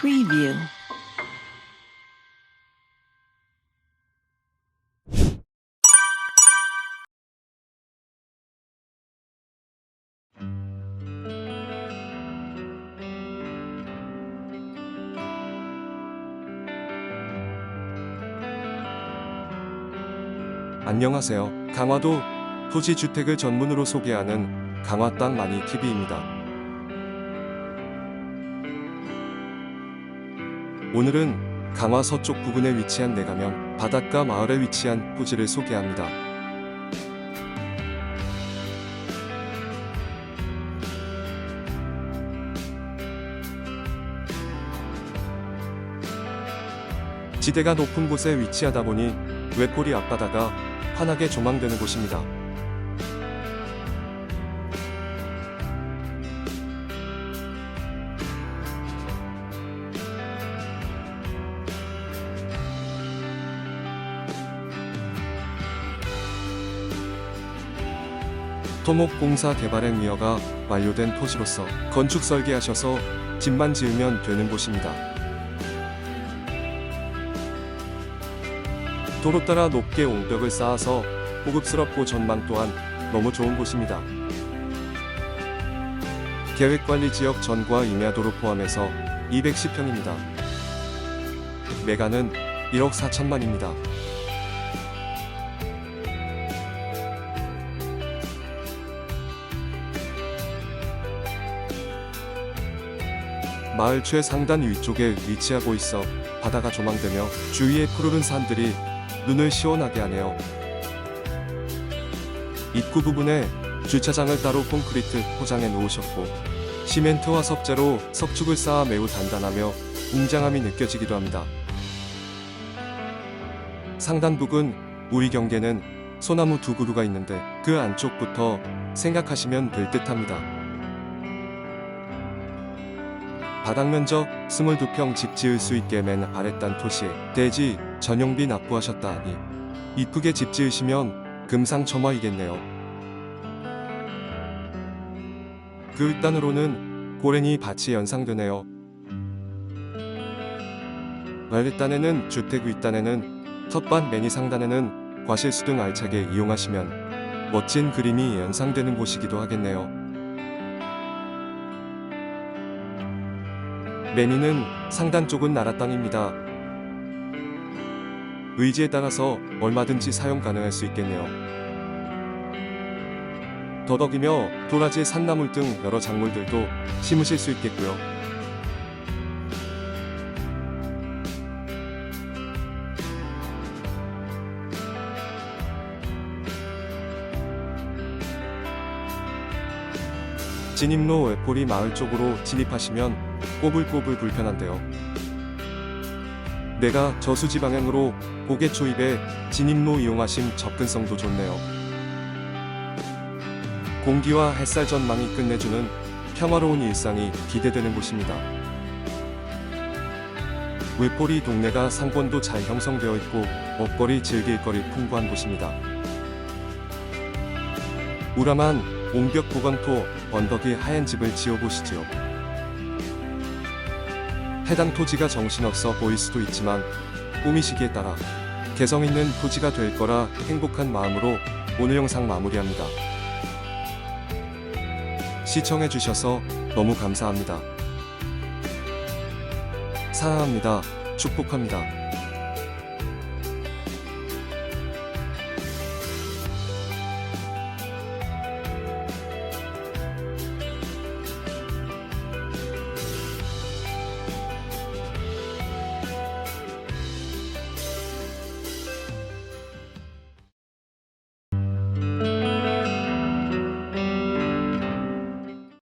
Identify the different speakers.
Speaker 1: Preview.
Speaker 2: 안녕하세요. 강화도 토지 주택을 전문으로 소개하는 강화 땅 많이 TV입니다. 오늘은 강화 서쪽 부근에 위치한 내가면 바닷가 마을에 위치한 토지를 소개합니다. 지대가 높은 곳에 위치하다 보니 외골이 앞바다가 환하게 조망되는 곳입니다. 토목공사 개발행 위허가 완료된 토지로서 건축 설계하셔서 집만 지으면 되는 곳입니다. 도로 따라 높게 옹벽을 쌓아서 고급스럽고 전망 또한 너무 좋은 곳입니다. 계획관리지역 전과 임야도로 포함해서 210평입니다. 매가는 1억 4천만입니다. 마을 최상단 위쪽에 위치하고 있어 바다가 조망되며 주위의 푸르른 산들이 눈을 시원하게 하네요. 입구 부분에 주차장을 따로 콘크리트 포장해 놓으셨고 시멘트와 석재로 석축을 쌓아 매우 단단하며 웅장함이 느껴지기도 합니다. 상단 부근 우리 경계는 소나무 두 그루가 있는데 그 안쪽부터 생각하시면 될 듯합니다. 바닥 면적 22평 집 지을 수 있게 맨 아랫단 토시에 대지 전용비 납부하셨다 하니 이쁘게 집 지으시면 금상첨화이겠네요. 그 윗단으로는 고래니 밭이 연상되네요. 아랫단에는 주택 윗단에는 텃밭 매니 상단에는 과실수 등 알차게 이용하시면 멋진 그림이 연상되는 곳이기도 하겠네요. 매니는 상단 쪽은 나라 땅입니다. 의지에 따라서 얼마든지 사용 가능할 수 있겠네요. 더덕이며 도라지, 산나물 등 여러 작물들도 심으실 수 있겠고요. 진입로 외포리 마을 쪽으로 진입하시면 꼬불꼬불 불편한데요. 내가 저수지 방향으로 고개 초입에 진입로 이용하심 접근성도 좋네요. 공기와 햇살 전망이 끝내주는 평화로운 일상이 기대되는 곳입니다. 외포리 동네가 상권도 잘 형성되어 있고 먹거리 즐길 거리 풍부한 곳입니다. 우람한 옹벽 보강토 언덕이 하얀 집을 지어보시지요. 해당 토지가 정신없어 보일 수도 있지만 꾸미시기에 따라 개성 있는 토지가 될 거라 행복한 마음으로 오늘 영상 마무리합니다. 시청해주셔서 너무 감사합니다. 사랑합니다. 축복합니다.